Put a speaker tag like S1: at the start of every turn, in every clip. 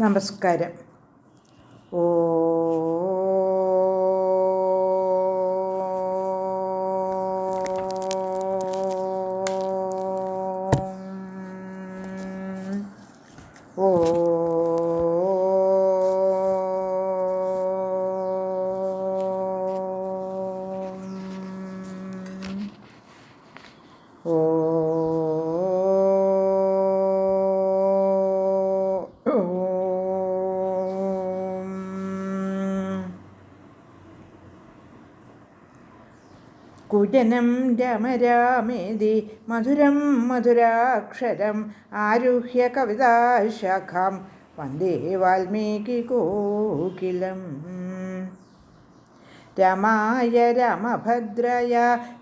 S1: നമസ്കാരം. ഓ पूजनं रमरामेदि मधुरं मधुराक्षरम् आरुह्य कविताशाखां वंदे वाल्मीकिकोकिलम् रमाय रामभद्राय,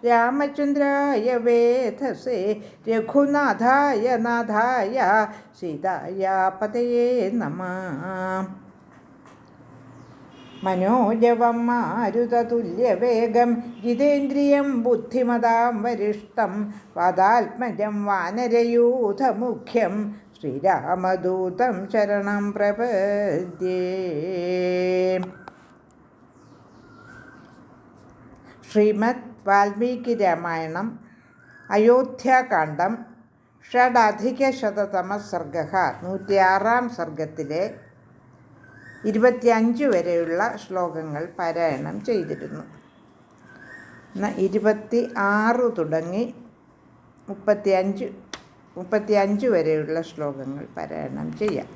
S1: रामचन्द्राय वेधसे, रघुनाथाय नाथाय सीताया पतये नमः। മനോജവം മാരുതതുല്യവേഗം ജിതേന്ദ്രിയം ബുദ്ധിമതാം വരിഷ്ടം പദാത്മജം വാനരയൂഥമുഖ്യം ശ്രീരാമദൂതം ശരണം പ്രപദ്യേ. ശ്രീമദ് വാൽമീകി രാമായണം അയോധ്യാകാന്ഡം ഷഡധികശതമ സർഗ നൂറ്റിയാറാം സർഗത്തിലെ ഇരുപത്തിയഞ്ച് വരെയുള്ള ശ്ലോകങ്ങൾ പാരായണം ചെയ്തിരുന്നു. എന്നാൽ ഇരുപത്തി ആറ് തുടങ്ങി മുപ്പത്തിയഞ്ച് മുപ്പത്തിയഞ്ച് വരെയുള്ള ശ്ലോകങ്ങൾ പാരായണം ചെയ്യാം.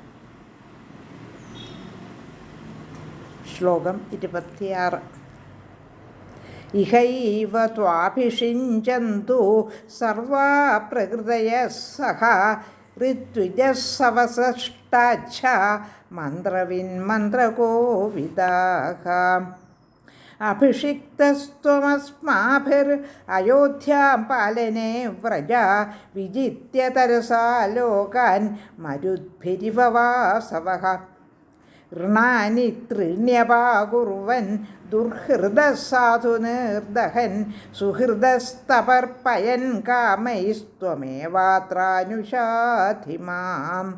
S1: ശ്ലോകം ഇരുപത്തിയാറ്. ഇഹൈവ ത്വാഭിഷിഞ്ചന്തു സർവാ പ്രകൃതയ സഹ ഋത്വിജസവസഷ്ടാച്ഛ മന്ത്രവിന്മന്ത്രകോവിദാഹ അഭിഷിക്തസ്വമസ്മാഭിർ അയോധ്യാം പാലനെ വ്രജ വിജിത്യ തരസാ ലോകാൻ മരുദ്ഭിരിവവാസവ ഋണാനി ത്രീണ്യപാകുർവൻ ദുർഹൃദസാധു നിർദഹൻ സുഹൃദസ്തപർപ്പയൻ കാമൈസ്ത്വമേവാത്രാനുഷാധി മാം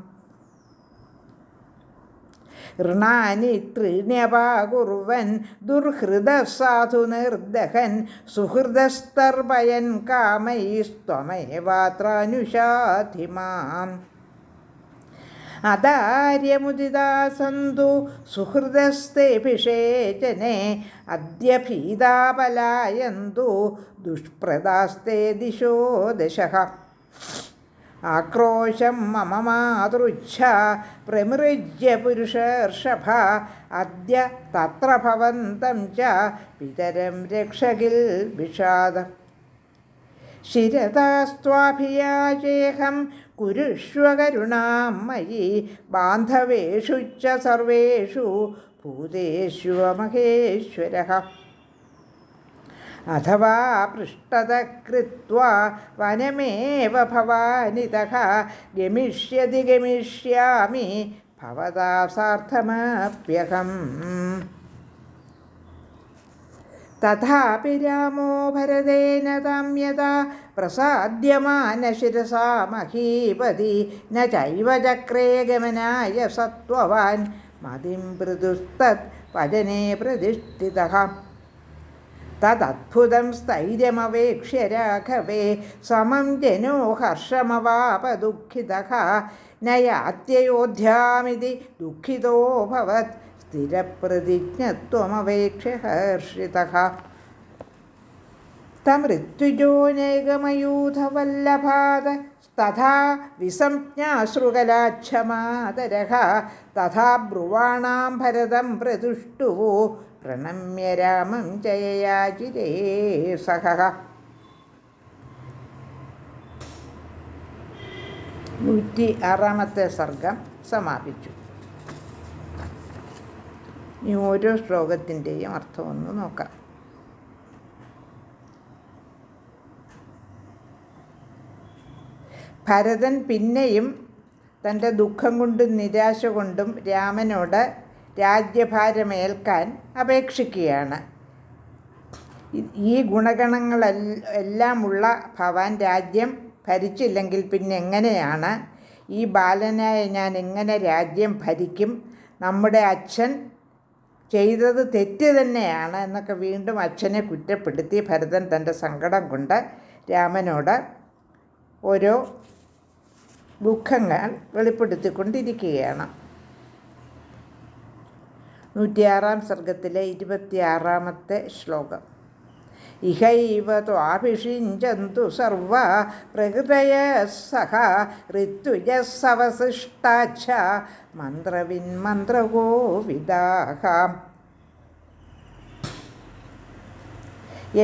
S1: ഋണാനി ത്രീണ്യപാകുർവൻ ദുർഹൃദസാധു സാധു നിർദ്ദഹൻ കാമൈസ്ത്വമേവാത്രാനുഷാധി മാം അദാര്യമുദിതാ സന്തു സുഹൃദസ്തേഭിഷേചനെ അദ്യ ഭീതാപലായന്തു ദുഷ്പ്രദാസ്തേ ദിശോ ദശഃ ആക്രോശം മമ മാതൃച്ഛ പ്രമൃജ്യ പുരുഷർഷഭ അദ്യ തത്ര ഭവന്തം ച പിതരം രക്ഷകിൽ വിഷാദം. ശിരതാസ്ത്വാഭിയാചേഹം കുരുഷ്വകരുണാം മയി ബാന്ധവേഷു ച സർവേഷു ഭൂതേഷു മഹേശ്വര. അഥവാ പൃഷ്ടത കൃത്വാ വനമേവ ഭവാനിതഃ ഗമിഷ്യതി ഗമിഷ്യാമി ഭവതാ സാർത്ഥമപ്യഹം. തഥാപി രാമോ ഭരതേന താം യഥാ പ്രസാദ്യമാനശിരസാ മഹീപതി ന ചൈവ ചക്രേ ഗമനായ സത്വവാൻ മതിം മൃദുസ്തത് വചനേ പ്രതിഷ്ഠിതഃ തദദ്ഭുതം സ്ഥൈര്യമവേക്ഷ്യ രാഘവേ സമം ജനോ ഹർഷമവാപ ദുഃഖിത നയാത്യയോധ്യാമിതി ദുഃഖിതോഭവത് സ്ഥിരപ്രതിജ്ഞത്വമവേക്ഷ്യ ഹർഷിത. തമൃത്യുജോനേകമയൂഥവല്ലഭാത തഥാ വിസംജ്ഞാശ്രുകലാച്ഛമാതരः തഥാ ബ്രുവാണാം ഭരതം പ്രതുഷ്ടുവോ പ്രണമ്യ രാമം ജയയാചിരേ സഹ. നൂറ്റി ആറാമത്തെ സർഗം സമാപിച്ചു. ഈ ഓരോ ശ്ലോകത്തിന്റെയും അർത്ഥം ഒന്ന് നോക്കാം. ഭരതൻ പിന്നെയും തന്റെ ദുഃഖം കൊണ്ടും നിരാശ കൊണ്ടും രാമനോട് രാജ്യഭാരമേൽക്കാൻ അപേക്ഷിക്കുകയാണ്. ഈ ഗുണഗണങ്ങൾ എല്ലാമുള്ള ഭവാൻ രാജ്യം ഭരിച്ചില്ലെങ്കിൽ പിന്നെ എങ്ങനെയാണ്? ഈ ബാലനായ ഞാൻ എങ്ങനെ രാജ്യം ഭരിക്കും? നമ്മുടെ അച്ഛൻ ചെയ്തത് തെറ്റ് തന്നെയാണ് എന്നൊക്കെ വീണ്ടും അച്ഛനെ കുറ്റപ്പെടുത്തി ഭരതൻ തന്റെ സങ്കടം കൊണ്ട് രാമനോട് ഓരോ ദുഃഖങ്ങൾ വെളിപ്പെടുത്തിക്കൊണ്ടിരിക്കുകയാണ്. നൂറ്റിയാറാം സർഗത്തിലെ ഇരുപത്തിയാറാമത്തെ ശ്ലോകം. ഇഹൈവ ത്വാഭിഷിഞ്ചന്തു സർവ പ്രകൃതയ സഹ ഋത്തുജസ്സവശിഷ്ടാച്ഛ മന്ത്രവിൻ വിദാഹാം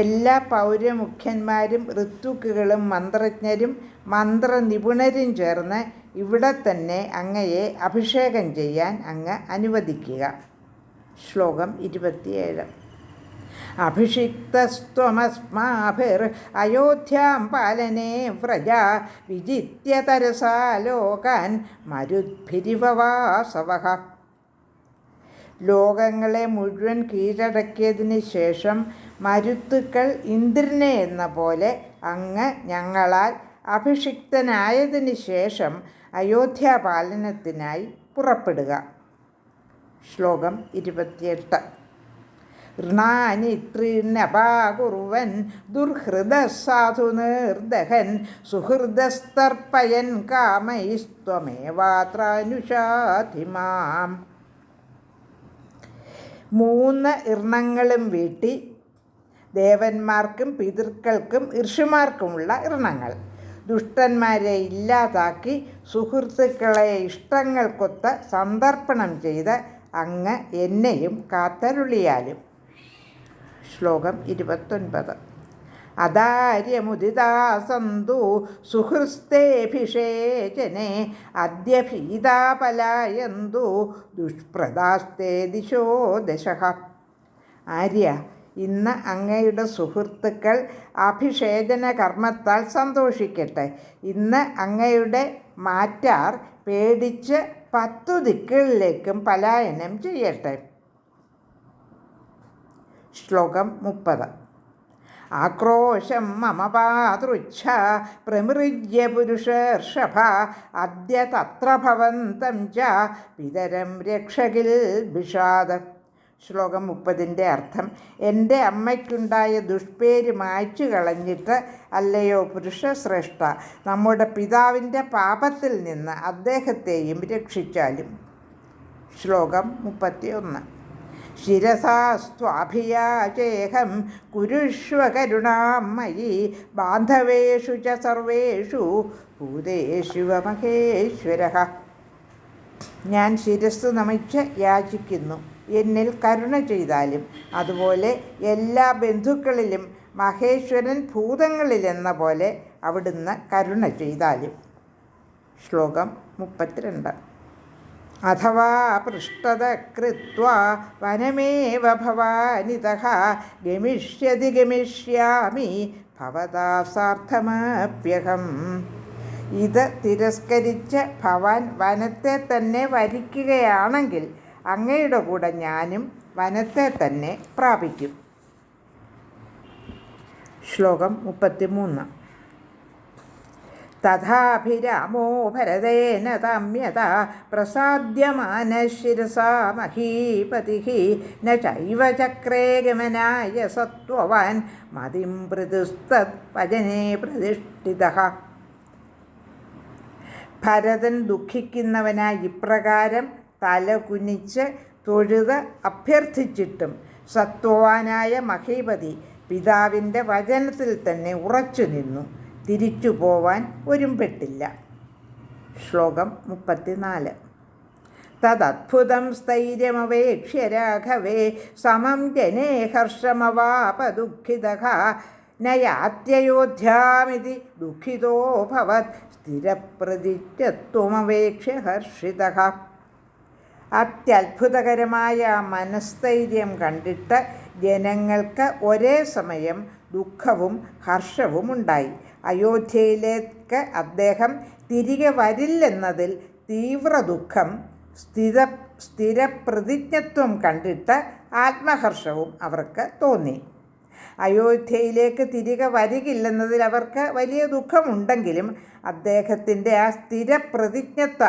S1: എല്ലാ പൗരമുഖ്യന്മാരും ഋത്തുക്കുകളും മന്ത്രജ്ഞരും മന്ത്രനിപുണരും ചേർന്ന് ഇവിടെ തന്നെ അങ്ങയെ അഭിഷേകം ചെയ്യാൻ അങ്ങ് അനുവദിക്കുക. ശ്ലോകം ഇരുപത്തിയേഴ്. അഭിഷിക്തസ്ത്വമസ്മാഭിർ അയോധ്യാം പാലനേ വ്രജ വിജിത്യ തരസാ ലോകങ്ങളെ മുഴുവൻ കീഴടക്കിയതിന് ശേഷം മരുത്തുക്കൾ ഇന്ദ്രനെ എന്ന പോലെ അങ്ങ് ഞങ്ങളാൽ അഭിഷിക്തനായതിന് ശേഷം അയോധ്യാപാലനത്തിനായി പുറപ്പെടുക. ശ്ലോകം ഇരുപത്തിയെട്ട്. ഋണാനി ത്രീണപാകുർവൻ ദുർഹൃദ സാധു നിർദഹൻ സുഹൃദസ്തർപ്പയൻ കാമൈസ്ത്വമേവാത്രാനുഷാധിമാം മൂന്ന് ഇർണങ്ങളും വീട്ടി ദേവന്മാർക്കും പിതൃക്കൾക്കും ഋഷിമാർക്കുമുള്ള ഇർണങ്ങൾ ദുഷ്ടന്മാരെ ഇല്ലാതാക്കി സുഹൃത്തുക്കളെ ഇഷ്ടങ്ങൾക്കൊത്ത് സന്ദർപ്പണം ചെയ്ത് അങ്ങ് എന്നെയും കാത്തരുളിയാലും. ശ്ലോകം ഇരുപത്തൊൻപത്. അദാര്യമുദിതാ സന്തു സുഹൃസ്തേഭിഷേചനെ അദ്യ ഭീതാപലായന്തു ദുഷ്പ്രദാസ്തേ ദിശോ ദശ. ആര്യ ഇന്ന് അങ്ങയുടെ സുഹൃത്തുക്കൾ അഭിഷേചന കർമ്മത്താൽ സന്തോഷിക്കട്ടെ. ഇന്ന് അങ്ങയുടെ മാറ്റാർ പേടിച്ച് പത്തു ദിക്കുകളിലേക്കും പലായനം ചെയ്യട്ടെ. ശ്ലോകം മുപ്പത്. ആക്രോശം മമ പാതൃച്ഛ പ്രമൃജ്യ പുരുഷർഷഭ അദ്യ തത്ര ഭവന്തം ച പിതരം രക്ഷകിൽ വിഷാദം. ശ്ലോകം മുപ്പതിന്റെ അർത്ഥം എന്റെ അമ്മയ്ക്കുണ്ടായ ദുഷ്പേര് മായ്ച്ചു കളഞ്ഞിട്ട് അല്ലയോ പുരുഷശ്രേഷ്ഠ നമ്മുടെ പിതാവിന്റെ പാപത്തിൽ നിന്ന് അദ്ദേഹത്തെയും രക്ഷിച്ചാലും. ശ്ലോകം മുപ്പത്തി ഒന്ന് ശിരസാസ്വാഭിയാചേഹം കുരുഷ്വ കരുണാം മയി ബാന്ധവേഷു ച സർവേഷു ഭൂതേഷുവ മഹേശ്വര. ഞാൻ ശിരസ് നമിച്ച് യാചിക്കുന്നു. എന്നിൽ കരുണ ചെയ്താലും അതുപോലെ എല്ലാ ബന്ധുക്കളിലും മഹേശ്വരൻ ഭൂതങ്ങളിലെന്ന പോലെ അവിടുന്ന് കരുണ ചെയ്താലും. ശ്ലോകം മുപ്പത്തിരണ്ട്. അഥവാ പൃഷ്ടത കൃത്വാ വനമേവ ഭവാനിതഃ ഗമിഷ്യതി ഗമിഷ്യാമി ഭവതാ സാർത്ഥമപ്യഹം. ഇത് തിരസ്കരിച്ച് ഭവാൻ വനത്തെ തന്നെ വരിക്കുകയാണെങ്കിൽ അങ്ങയുടെ കൂടെ ഞാനും വനത്തെ തന്നെ പ്രാപിക്കും. ശ്ലോകം മുപ്പത്തിമൂന്ന്. തഥാഭിരാമോ ഭരതേന തമ്യത പ്രസാദ്യമാനശിരസാ മഹീപതി ന ചൈവ ചക്രേ ഗമനായ സത്വവാൻ മതിം പൃതുസ്തത് വചനേ പ്രതിഷ്ഠിത. ഭരതൻ ദുഃഖിക്കുന്നവനായി ഇപ്രകാരം തല കുനിച്ച് തൊഴുത് അഭ്യർത്ഥിച്ചിട്ടും സത്വവാനായ മഹീപതി പിതാവിന്റെ വചനത്തിൽ തന്നെ ഉറച്ചു നിന്നു. തിരിച്ചു പോവാൻ ഒരുമ്പെട്ടില്ല. ശ്ലോകം മുപ്പത്തിനാല്. തദത്ഭുതം സ്ഥൈര്യമവേക്ഷ്യ രാഘവേ സമം ജനേ ഹർഷമവാപദുഃഖിത നയാത്യയോധ്യാമിതി ദുഃഖിതോഭവത് സ്ഥിരപ്രതിജ്ഞത്വമവേക്ഷ്യ ഹർഷിത. അത്യത്ഭുതകരമായ മനസ്ഥൈര്യം കണ്ടിട്ട് ജനങ്ങൾക്ക് ഒരേ സമയം ദുഃഖവും ഹർഷവും ഉണ്ടായി. അയോധ്യയിലേക്ക് അദ്ദേഹം തിരികെ വരില്ലെന്നതിൽ തീവ്ര ദുഃഖം സ്ഥിര സ്ഥിരപ്രതിജ്ഞത്വം കണ്ടിട്ട് ആത്മഹർഷവും അവർക്ക് തോന്നി. അയോധ്യയിലേക്ക് തിരികെ വരികില്ലെന്നതിൽ അവർക്ക് വലിയ ദുഃഖമുണ്ടെങ്കിലും അദ്ദേഹത്തിന്റെ ആ സ്ഥിരപ്രതിജ്ഞത്വ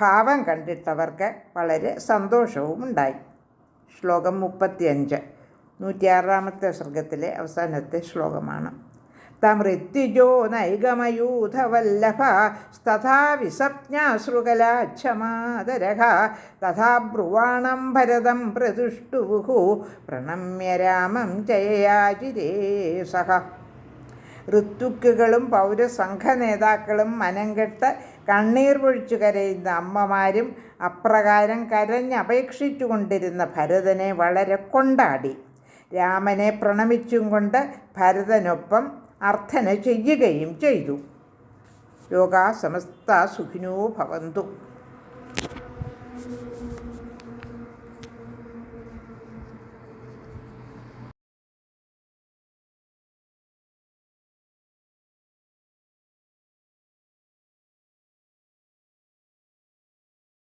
S1: ഭാവം കണ്ടിട്ടവർക്ക് വളരെ സന്തോഷവും ഉണ്ടായി ശ്ലോകം മുപ്പത്തിയഞ്ച്. നൂറ്റിയാറാമത്തെ സർഗത്തിലെ അവസാനത്തെ ശ്ലോകമാണ്. തമൃത്യുജോ നൈകമയൂഥവല്ലഭ തഥാ വിസജ്ഞാശ്രുകലാച്ഛമാതരഹ തഥാ ബ്രുവാണം ഭരതം പ്രതുഷ്ടുവുഹു പ്രണമ്യ രാമം ജയയാചിരേ സഹ. ഋത്തുക്കുകളും പൗരസംഘ നേതാക്കളും മനംകെട്ട് കണ്ണീർ പൊഴിച്ചു കരയുന്ന അമ്മമാരും അപ്രകാരം കരഞ്ഞപേക്ഷിച്ചു കൊണ്ടിരുന്ന ഭരതനെ വളരെ കൊണ്ടാടി. രാമനെ പ്രണമിച്ചും കൊണ്ട് ഭരതനൊപ്പം അർത്ഥന ചെയ്യുകയും ചെയ്തു. ലോകാ സമസ്ത സുഖിനോ ഭവന്തു.